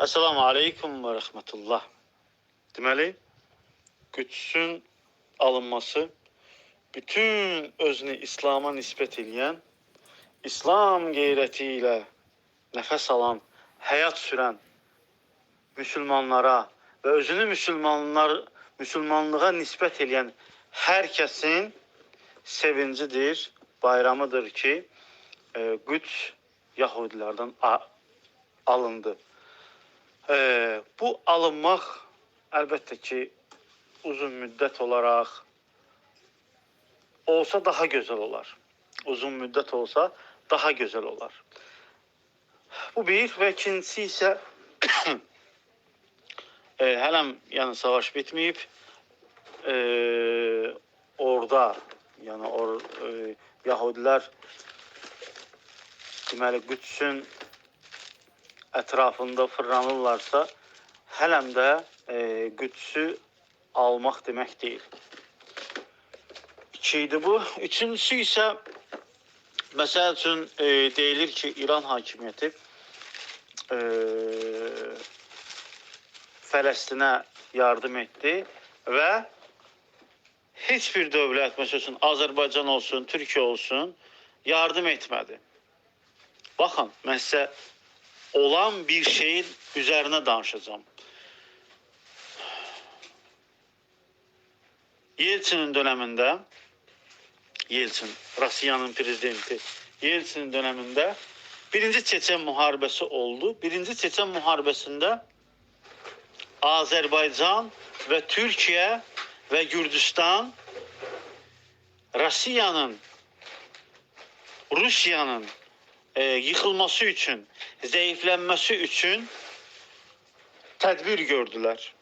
Esselamu Aleyküm ve Rahmetullah. Deməli, Qüdsün alınması bütün özünü İslam'a nispət edən, İslam qeyrəti ilə nəfəs alan, həyat sürən müsəlmanlara və özünü müsəlmanlar müsəlmanlığa nisbət edən hər kəsin sevincidir, bayramıdır ki, e, Qüds Yahudilərdən alındı. E, bu alınmaq əlbəttə ki, uzun müddət olaraq olsa daha gözəl olar. Uzun müddət olsa daha gözəl olar. Bu bir və ikincisi isə e, hələm yəni savaş bitməyib. E, orada yəni or, e, Yahudilər deməli Qüdsün ətrafında fırlanırlarsa, hələm də e, Qüdsü almaq demək deyil. İki bu. Üçüncüsü isə məsəl üçün e, deyilir ki, İran hakimiyyəti e, Fələstinə yardım etdi və heç bir dövlət, məsəl üçün Azərbaycan olsun, Türkiyə olsun, yardım etmədi. Baxın, mən sizə olan bir şeyin üzərinə danışacağım. Yeltsinin döneminde Yeltsin, Rusya'nın prezidenti Yeltsin döneminde birinci Çeçen Muharebesi oldu. Birinci Çeçen Muharebesinde Azerbaycan ve Türkiye ve Gürcistan Rusya'nın Rusya'nın e, yıkılması için, zayıflanması için tedbir gördüler.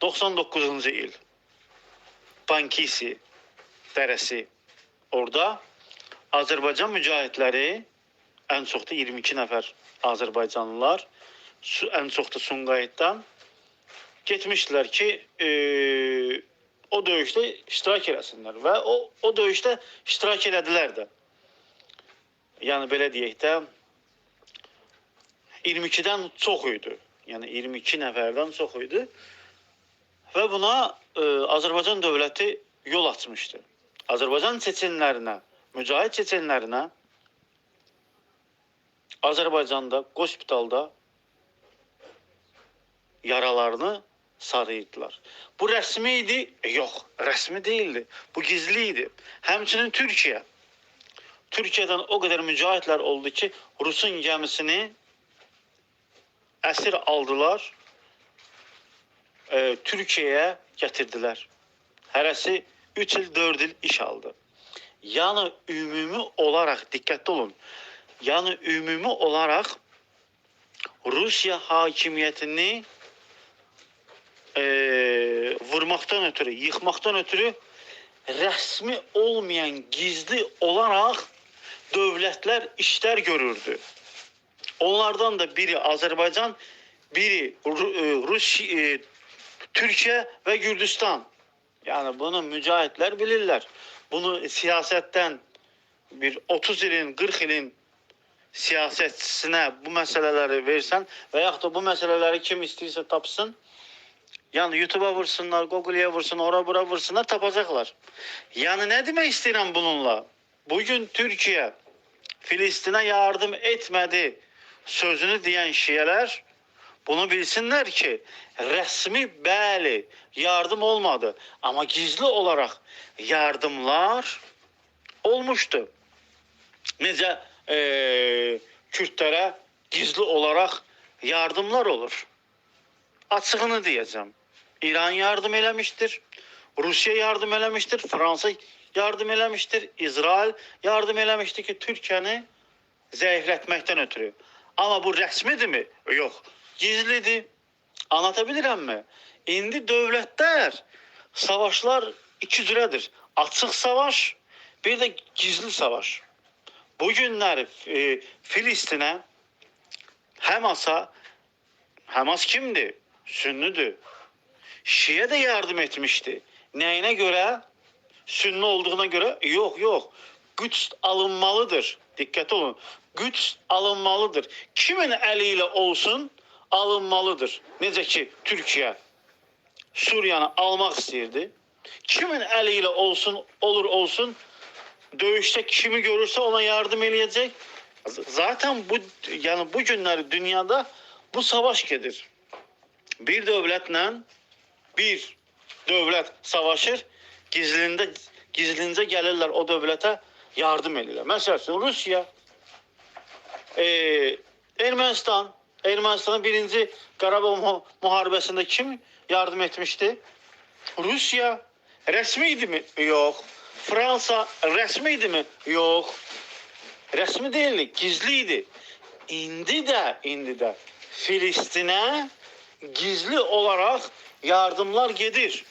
99-cu il Bankisi dərəsi orada Azərbaycan mücahidləri ən çox da 22 nəfər Azərbaycanlılar ən çox da Sumqayıtdan getmişdilər ki, e, o döyüşdə iştirak eləsinlər və o o döyüşdə iştirak elədilər də. Yəni belə deyək də 22-dən çox idi. Yəni 22 nəfərdən çox idi. Və buna e, Azərbaycan dövləti yol açmışdı. Azərbaycan çeçenlərinə, mücahid çeçenlərinə Azərbaycanda hospitalda yaralarını sarıyırdılar. Bu rəsmi idi? E, Yox, rəsmi değildi. Bu gizli idi. Həmçinin Türkiyə Türkiye'den o kadar mücahitler oldu ki Rus'un gemisini esir aldılar. e, Türkiye'ye getirdiler. Hərəsi 3 il 4 il iş aldı. Yani ümumi olarak dikkatli olun. Yani ümumi olarak Rusya hakimiyetini e, vurmaktan ötürü, yıkmaktan ötürü resmi olmayan gizli olarak devletler işler görürdü. Onlardan da biri Azerbaycan, biri e, Rus, e, Türkiye ve Gürcistan. Yani bunu mücahitler bilirler. Bunu siyasetten bir 30 ilin, 40 ilin siyasetçisine bu meseleleri versen veyahut da bu meseleleri kim istiyorsa tapsın. Yani YouTube'a vursunlar, Google'ya vursun, ora bura vursunlar tapacaklar. Yani ne demek istedim bununla? Bugün Türkiye Filistin'e yardım etmedi sözünü diyen Şiyeler bunu bilsinler ki resmi bəli yardım olmadı ama gizli olarak yardımlar olmuştu. Necə eee Kürtlərə gizli olarak yardımlar olur. Açığını deyəcəm. İran yardım eləmişdir. Rusya yardım eləmişdir. Fransa yardım eləmişdir. İsrail yardım eləmişdir ki, Türkiyəni zəiflətməkdən ötürü. Amma bu rəsmidirmi? Yox. Gizlidir. Anlatabilirəmmi? İndi dövlətlər savaşlar iki cürədir. Açıq savaş, bir də gizli savaş. Bu günlər e, Filistinə Həmasa Hamas kimdir? Sünnidir. Şiye de yardım etmişti. Neyine göre? Sünni olduğuna göre? Yok yok. Güç alınmalıdır. Dikkat olun. Güç alınmalıdır. Kimin eliyle olsun alınmalıdır. Necə ki Türkiye Suriyanı almaq istəyirdi. Kimin eliyle olsun olur olsun dövüşte kimi görürse ona yardım eləyəcək. Zaten bu yani bu günləri dünyada bu savaş gedir. Bir dövlətlə bir dövlət savaşır, gizlində gizlincə gəlirlər o dövlətə yardım edirlər. Məsəl üçün Rusiya, e, Ermənistan, Ermənistanın birinci Qarabağ mu- müharibəsində kim yardım etmişdi? Rusya resmi idi mi? Yok. Fransa resmi idi mi? Yok. Resmi değildi, gizliydi. İndi de, indi de Filistin'e gizli olarak yardımlar gedir.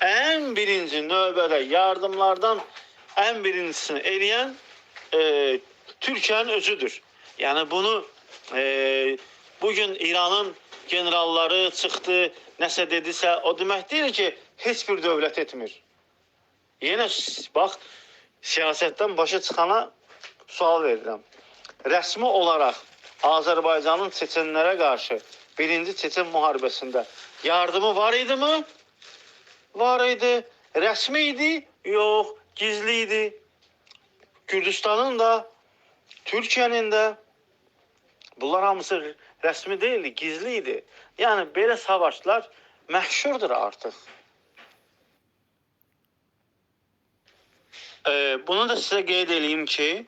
En birinci növbədə yardımlardan en birincisini eleyen e, Türkiye'nin özüdür. Yani bunu e, bugün İran'ın generalları çıktı, nəsə dedisə, o demək deyil ki, heç bir dövlət etmir. Yenə bax, siyasətdən başa çıxana sual verirəm. Rəsmi olaraq Azərbaycanın Çeçenlərə qarşı birinci Çeçen müharibəsində yardımı var idi mi? Var idi. Rəsmi idi? Yox, gizli idi. Gürcüstanın da, Türkiyənin də bunlar hamısı rəsmi deyildi, gizli idi. Yəni belə savaşlar məşhurdur artıq. Ee, bunu da sizə qeyd edeyim ki,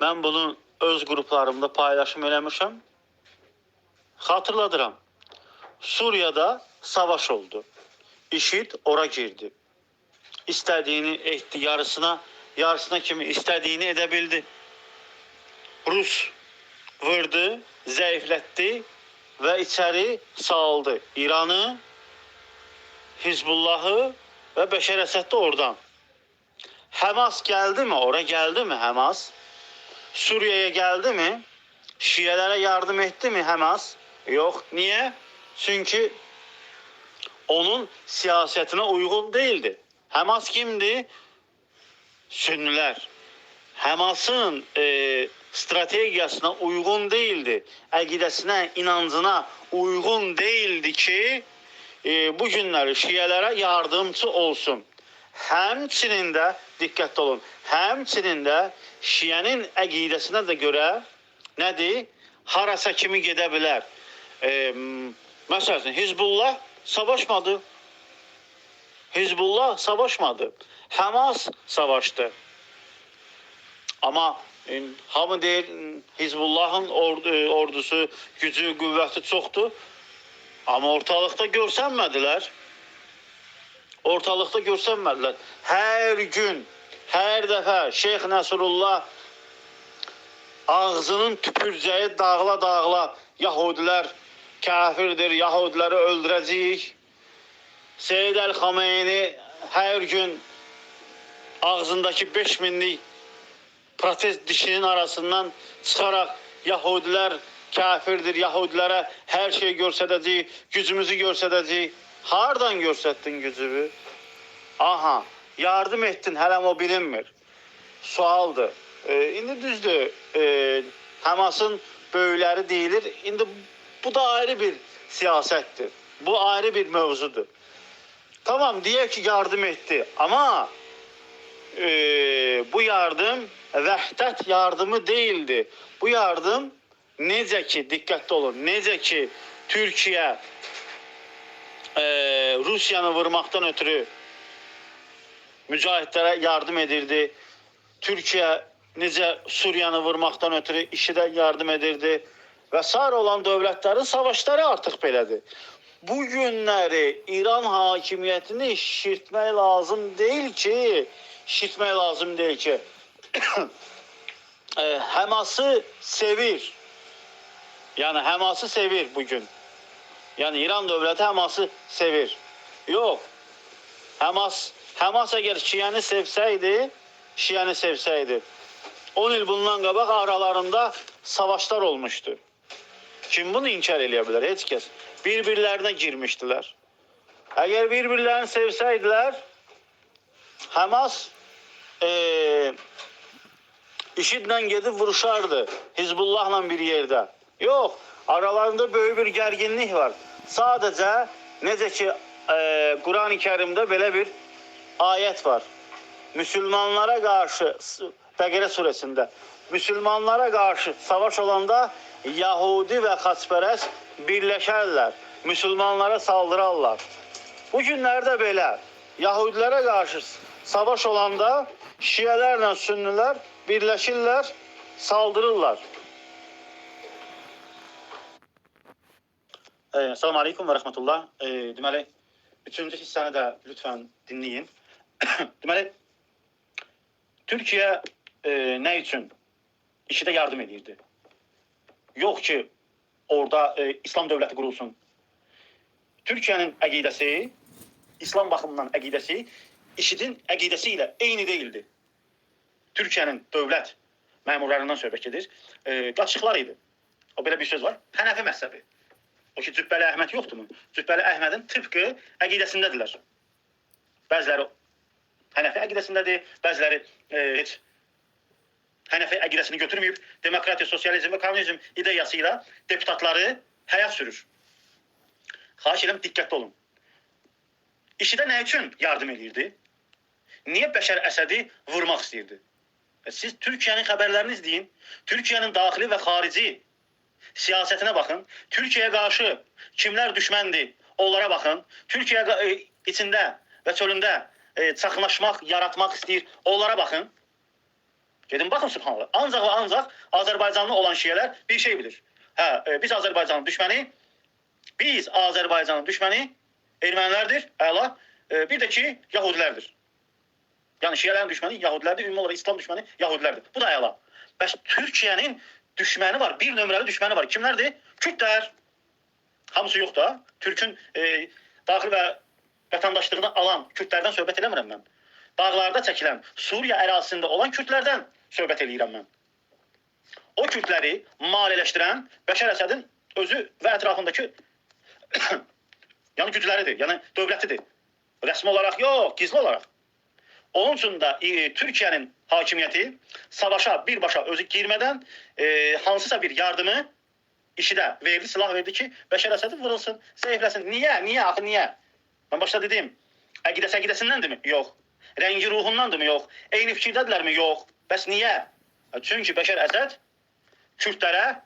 mən bunu öz qruplarımda paylaşım eləmişəm. Xatırladıram. Suriyada savaş oldu. IŞİD ora girdi. İstədiyini etdi, yarısına, yarısına kimi istədiyini edə bildi. Rus vurdu, zəiflətdi və içəri saldı İranı, Hizbullahı Bəşər Əsəd də oradan. Hamas geldi mi? Oraya geldi mi Hamas? Suriye'ye geldi mi? Şielere yardım etti mi Hamas? Yok. Niye? Çünkü onun siyasetine uygun değildi. Hamas kimdi? Sünniler. Hamas'ın e, stratejiyasına uygun değildi. Əqidəsinə, inancına uygun değildi ki e, bu günləri Şiələrə yardımcı olsun. Həmçinin də diqqətli olun. Həmçinin də Şiənin əqidəsinə də görə nədir? Harasa kimi gedə bilər. E, m- məsəl üçün Hizbullah savaşmadı. Hizbullah savaşmadı. Hamas savaştı. Ama hamı deyir Hizbullahın ordu, e, ordusu, gücü, qüvvəti çoxdur. Amma ortalıqda görsənmədilər. Ortalıqda görsənmədilər. Hər gün, hər dəfə Şeyx Nəsrullah ağzının tüpürcəyi dağla dağla Yahudilər kafirdir, Yahudiləri öldürəcəyik. Seyyid Əl-Xameyni hər gün ağzındakı 5 minlik protest dişinin arasından çıxaraq Yahudilər kafirdir, Yahudilərə hər şey göstərəcəyik, gücümüzü göstərəcəyik. Hardan göstərdin gücünü? Aha, yardım ettin, hələm o bilinmir. Sualdır. Ee, indi düzdür, e, Hamasın böyükləri deyilir. İndi bu da ayrı bir siyasettir. Bu ayrı bir mevzudur. Tamam diye ki yardım etti ama e, bu yardım vəhdət yardımı değildi. Bu yardım necə ki dikkatli olun. Necə ki Türkiye e, Rusiyanı vurmaktan ötürü mücahidlərə yardım edirdi. Türkiye necə Suriyanı vurmaktan ötürü işidə yardım edirdi. Və sair olan dövlətlərin savaşları artıq belədir. Bu günləri İran hakimiyyətini şişirtmək lazım deyil ki, şişirtmək lazım deyil ki. e, Həması sevir. Yəni Həması sevir bugün. Yəni İran dövləti Həması sevir. Yox. Həmas Həmas əgər Şiəni sevsəydi, Şiəni sevsəydi. 10 il bundan qabaq aralarında savaşlar olmuşdu. Kim bunu inkar eləyə bilər? Heç kəs. Bir-birlərinə girmişdilər. Əgər bir-birlərini sevsəydilər, Həmas e, IŞİD'lə gedib vuruşardı Hizbullahla bir yerdə. Yox, aralarında böyük bir gərginlik var. Sadəcə necə ki e, Quran-ı Kərimdə belə bir ayət var. Müslümanlara qarşı Bəqərə surəsində Müslümanlara qarşı savaş olanda Yahudi və xaçpərəst birləşərlər. Müslümanlara saldırarlar. Bu günlərdə belə Yahudilərə qarşı savaş olanda Şiələrlə Sünnilər birləşirlər, saldırırlar. Ee, Salam aleykum ve rahmetullah. Ee, deməli, üçüncü hissəni də lütfən dinləyin. deməli, Türkiyə e, nə üçün işidə yardım edirdi? Yox ki, orada e, İslam dövləti qurulsun. Türkiyənin əqidəsi, İslam baxımından əqidəsi IŞİDin əqidəsi ilə eyni deyildi. Türkiyənin dövlət məmurlarından söhbət gedir. E, qaçıqlar idi. O belə bir söz var. Hənəfi məzhəbi. O ki Cübbəli Əhməd yoxdurmu? Cübbəli Əhmədin tıpqı əqidəsindədirlər. Bəziləri Hənəfi əqidəsindədir, bəziləri e, heç Hənəfi əqidəsini götürməyib, demokratiya, sosializm və kommunizm ideyası deputatları həyat sürür. Xahiş edirəm diqqətli olun. İşidə nə üçün yardım edirdi? Niyə Bəşər Əsədi vurmaq istəyirdi? E, Siz Türkiyənin xəbərlərini izləyin. Türkiyənin daxili və xarici siyasetinə baxın. Türkiyəyə qarşı kimlər düşməndir? Onlara baxın. Türkiyə e, içində və çölündə e, çaxnaşmaq, yaratmaq istəyir. Onlara baxın. Gedin baxın subhanallah. Ancaq və ancaq Azərbaycanlı olan şiyələr bir şey bilir. Hə, e, biz Azərbaycanın düşməni, biz Azərbaycanın düşməni ermənilərdir, əla. E, bir də ki, Yahudilərdir. Yəni şiyələrin düşməni Yahudilərdir, ümumi olaraq İslam düşməni Yahudilərdir. Bu da əla. Bəs Türkiyənin düşməni var, bir nömrəli düşməni var. Kimlərdir? Kürtlər. Hamısı yox da. Türkün e, daxil və vətəndaşlığını alan Kürtlərdən söhbət eləmirəm mən. Dağlarda çəkilən Suriya ərazisində olan Kürtlərdən söhbət eləyirəm mən. O Kürtləri maliyyələşdirən Bəşər Əsədin özü və ətrafındakı yəni gücləridir, yəni dövlətidir. Rəsmi olaraq yox, gizli olaraq. Onun üçün də e, Türkiyənin hakimiyyəti savaşa birbaşa özü girmədən e, hansısa bir yardımı işidə verdi, silah verdi ki, Bəşər Əsədi vurulsun, zəifləsin. Niyə? Niyə? Axı niyə? Mən başta dedim. Əqidəsi əqidəsindəndirmi? Yox. Rəngi ruhundandırmı? Yox. Eyni fikirdədirlərmi? Yox. Bəs niyə? Çünki Bəşər Əsəd Kürtlərə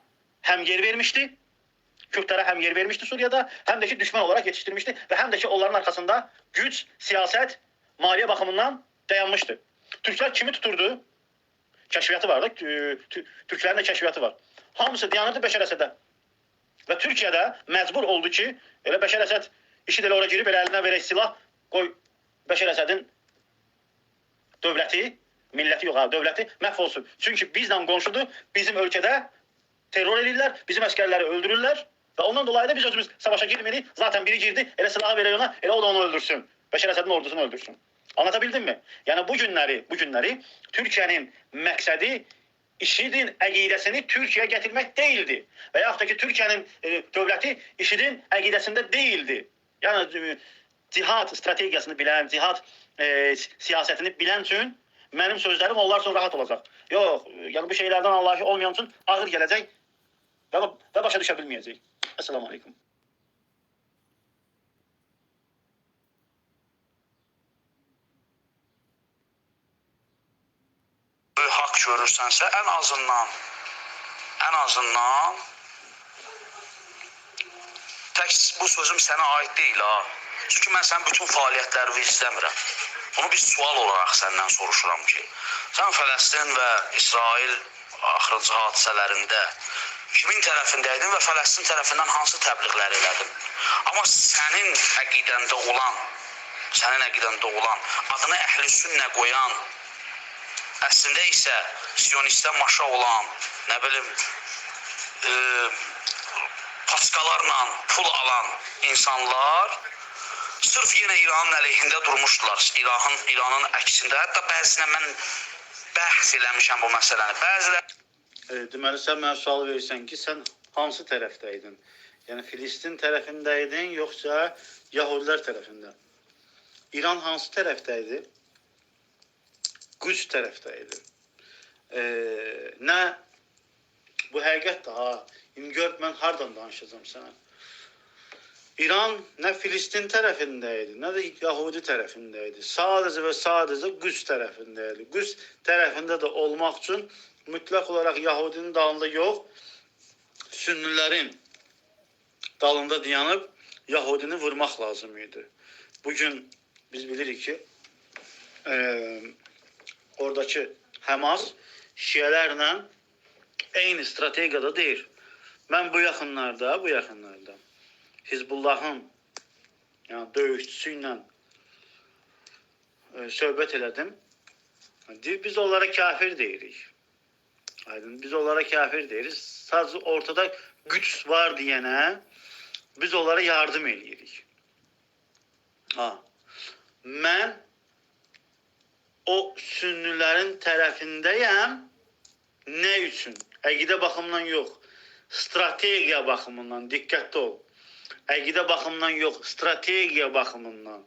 həm yer vermişdi, Kürtlərə həm yer vermişdi Suriyada, həm də ki düşmən olaraq yetişdirmişdi və həm də ki onların arkasında güc, siyasət, maliyyə baxımından dayanmışdı. Türklər kimi tuturdu? Kəşfiyyatı var da, tü- tü- Türklərin də kəşfiyyatı var. Hamısı dayanırdı Bəşər Əsədə. Və Türkiyədə məcbur oldu ki, elə Bəşər Əsəd işi də elə ora girib elə əlinə verək silah, qoy Bəşər Əsədin dövləti, milləti yox, ha, dövləti məhv olsun. Çünki bizlə bizim ölkədə terror edirlər, bizim əskərləri öldürürlər və ondan dolayı da biz özümüz savaşa girmirik. Zaten biri girdi, elə silahı verək ona, elə o da onu öldürsün. Bəşər Əsədin ordusunu öldürsün. Anlatabildim mi? Yəni bu günləri, bu günləri Türkiyənin məqsədi IŞİD'in əqidəsini Türkiyəyə gətirmək deyildi. Və yaxud da ki Türkiyənin e, dövləti IŞİD'in əqidəsində deyildi. Yəni e, cihad strategiyasını bilən, cihad e, siyasətini bilən üçün mənim sözlərim onlar üçün rahat olacaq. Yox, yəni bu şeylərdən Allahı olmayan üçün ağır gələcək və, və başa düşə bilməyəcək. Esselamu Aleyküm. böyük haqq görürsənsə, ən azından ən azından tək bu sözüm sənə aid deyil ha. Çünki mən sənin bütün fəaliyyətlərini izləmirəm. Bunu bir sual olaraq səndən soruşuram ki, sən Fələstin və İsrail axırıncı hadisələrində kimin tərəfindəydin və Fələstin tərəfindən hansı təbliğləri elədin? Amma sənin əqidəndə olan, sənin əqidəndə olan, adını əhl-i sünnə qoyan əslində isə sionistdən maşa olan, nə bilim, e, paskalarla pul alan insanlar sırf yenə İranın əleyhində durmuşdular. İranın İranın əksində. Hətta bəzisinə mən bəhs eləmişəm bu məsələni. Bəziləri E, deməli sən mənə sual verirsən ki, sən hansı tərəfdəydin? Yəni Filistin tərəfindəydin, yoxsa Yahudilər tərəfində? İran hansı tərəfdəydi? Qüds tərəfdəydi. e, nə bu həqiqətdir ha. İndi gör mən hardan danışacağam sənə. İran nə Filistin tərəfində idi, nə də Yahudi. Sadəcə və sadəcə Qüds tərəfində idi. Qüds tərəfində də olmaq üçün mütləq olaraq Yahudinin dalında yox, Sünnilərin dalında dayanıb Yahudini vurmaq lazım. Bugün biz bilirik ki, e, oradakı Həmas şiələrlə eyni strategiyada deyil. Mən bu yaxınlarda, bu yaxınlarda Hizbullahın yəni döyüşçüsü ilə e, söhbət elədim. Biz onlara kafir deyirik. Aydın, biz onlara kafir deyirik. Sadəcə ortada güc var deyənə biz onlara yardım eləyirik. Ha. Mən o sünnilərin tərəfindəyəm. Nə üçün? Əqidə baxımından yox. Strategiya baxımından diqqətli ol. Əqidə baxımından yox, strategiya baxımından.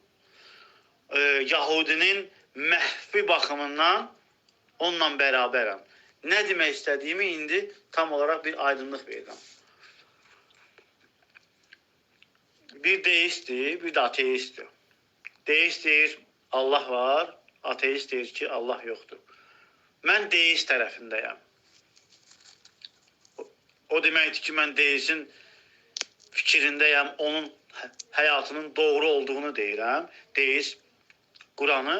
E, Yahudinin məhvi baxımından onunla bərabərəm. Nə demək istədiyimi indi tam olaraq bir aydınlıq verirəm. Bir deistdir, bir də ateistdir. Deist deyir Allah var, ateist deyir ki Allah yoxdur. Mən deist tərəfindəyəm. O, deməkdir ki, mən deistin fikrindəyəm, onun hə- həyatının doğru olduğunu deyirəm. Deist Quranı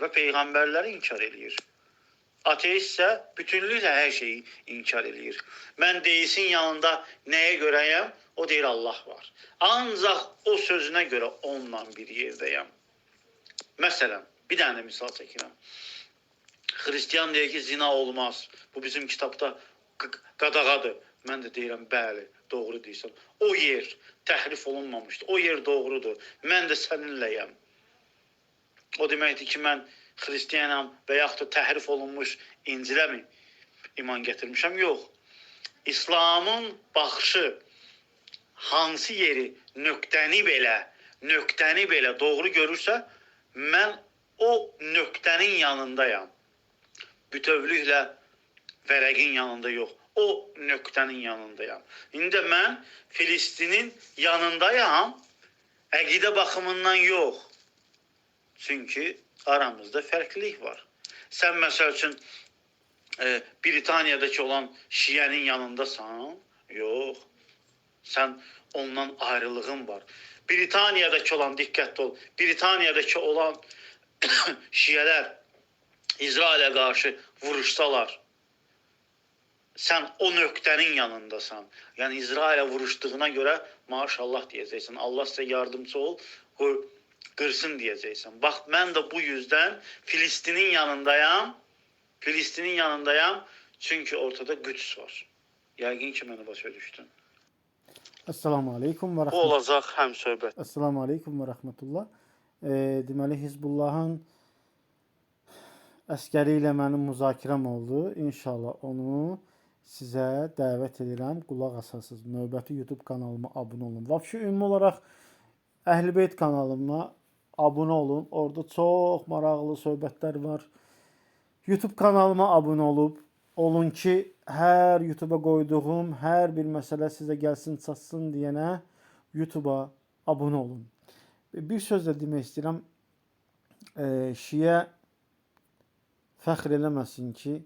və peyğəmbərləri inkar eləyir. Ateist isə bütünlüklə hər şeyi inkar eləyir. Mən deistin yanında nəyə görəyəm? O deyir Allah var. Ancaq o sözünə görə onunla bir yerdəyəm. Məsələn, bir dənə də misal çəkirəm. Xristian deyir ki, zina olmaz. Bu bizim kitabda qadağadır. Mən də deyirəm, bəli, doğru deyirsən. O yer təhrif olunmamışdı. O yer doğrudur. Mən də səninləyəm. O deməkdir ki, mən xristianam və yaxud da təhrif olunmuş İncilə mi iman gətirmişəm? Yox. İslamın baxışı hansı yeri nöqtəni belə, nöqtəni belə doğru görürsə, mən o nöqtənin yanındayam. Bütövlüklə vərəqin yanında yox. O nöqtənin yanındayam. İndi mən Filistinin yanındayam. Əqidə baxımından yox. Çünki aramızda fərqlilik var. Sən məsəl üçün e, Britaniyadakı olan Şiənin yanındasan? Yox. Sən ondan ayrılığın var. Britaniyadakı olan diqqətli ol. Britaniyadakı olan Şiələr İsrailə qarşı vuruşsalar, sən o nöqtənin yanındasan. Yəni İsrailə vuruşduğuna görə maşallah deyəcəksən. Allah sizə yardımcı ol, qoy qırsın deyəcəksən. Bax mən də bu yüzdən Filistinin yanındayam. Filistinin yanındayam. Çünki ortada güc var. Yəqin ki mənə başa düşdün. Assalamu aleykum və Bu rəhmətullah. olacaq həm söhbət. Assalamu aleykum və rəhmətullah. E, deməli Hizbullahın əskəri ilə mənim müzakirəm oldu. İnşallah onu sizə dəvət edirəm. Qulaq asasınız. Növbəti YouTube kanalıma abunə olun. Vəbşi ümumi olaraq Əhlibeyt kanalıma abunə olun. Orada çox maraqlı söhbətlər var. YouTube kanalıma abunə olub olun ki, hər YouTube-a qoyduğum hər bir məsələ sizə gəlsin, çatsın deyənə YouTube-a abunə olun. Bir söz də demək istəyirəm. E, Şiə fəxr eləməsin ki,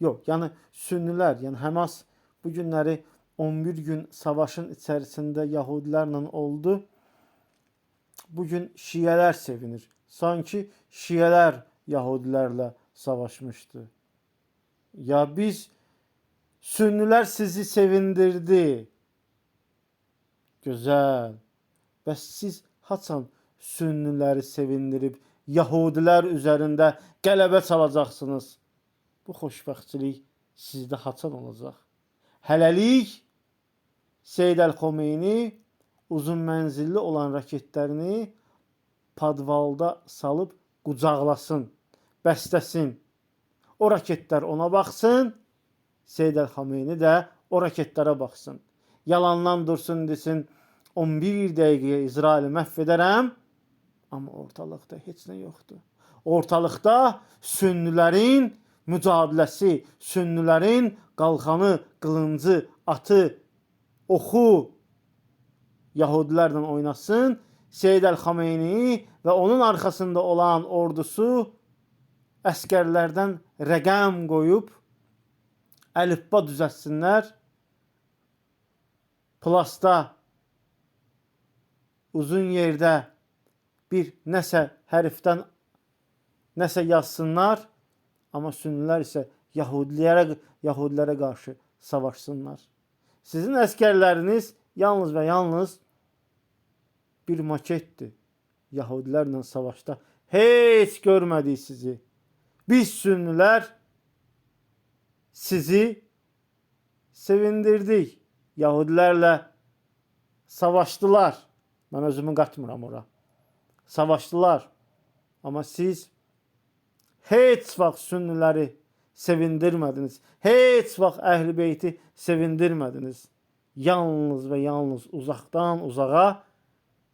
yox, yəni sünnilər, yəni Həmas bu günləri 11 gün savaşın içərisində Yahudilərlə oldu. Bu gün sevinir. Sanki Şiələr Yahudilərlə savaşmışdı. Ya biz Sünnilər sizi sevindirdi. Gözəl. Bəs siz haçan Sünniləri sevindirib Yahudilər üzərində qələbə çalacaqsınız? Bu xoşbəxtçilik sizdə haçan olacaq? Hələlik Seyyid Əl-Xomeyni uzun mənzilli olan raketlərini padvalda salıb qucaqlasın, bəstəsin. O raketlər ona baxsın, Seyyid Əl-Xameyni də o raketlərə baxsın. Yalandan dursun desin, 11 dəqiqəyə İsraili məhv edərəm, amma ortalıqda heç nə yoxdur. Ortalıqda sünnilərin mücadiləsi, sünnilərin qalxanı, qılıncı, atı, oxu Yahudilərlə oynasın. Seyyid Əl-Xameyni və onun arxasında olan ordusu əskərlərdən rəqəm qoyub əlifba düzəltsinlər. Plasta uzun yerdə bir nəsə hərfdən nəsə yazsınlar, amma sünnilər isə Yahudilərə Yahudilərə qarşı savaşsınlar. Sizin əskərləriniz yalnız və yalnız bir maketdir. Yahudilərlə savaşda heç görmədik sizi. Biz sünnilər sizi sevindirdik. Yahudilərlə savaşdılar. Mən özümü qatmıram ora. Savaşdılar. Amma siz heç vaxt sünniləri sevindirmədiniz. Heç vaxt Əhl-i Beyti sevindirmədiniz. Yalnız və yalnız uzaqdan uzağa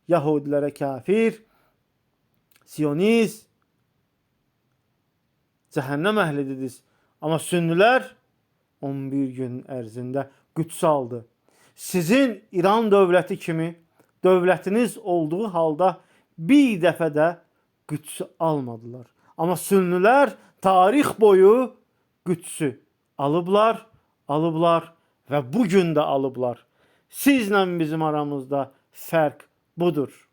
Yahudilərə kafir, Siyonist, cəhənnəm əhlidiz. Amma sünnilər 11 gün ərzində qüds aldı. Sizin İran dövləti kimi dövlətiniz olduğu halda bir dəfə də qüds almadılar. Amma sünnilər tarix boyu qüdsü alıblar, alıblar və bu gün də alıblar. Sizlə bizim aramızda fərq budur.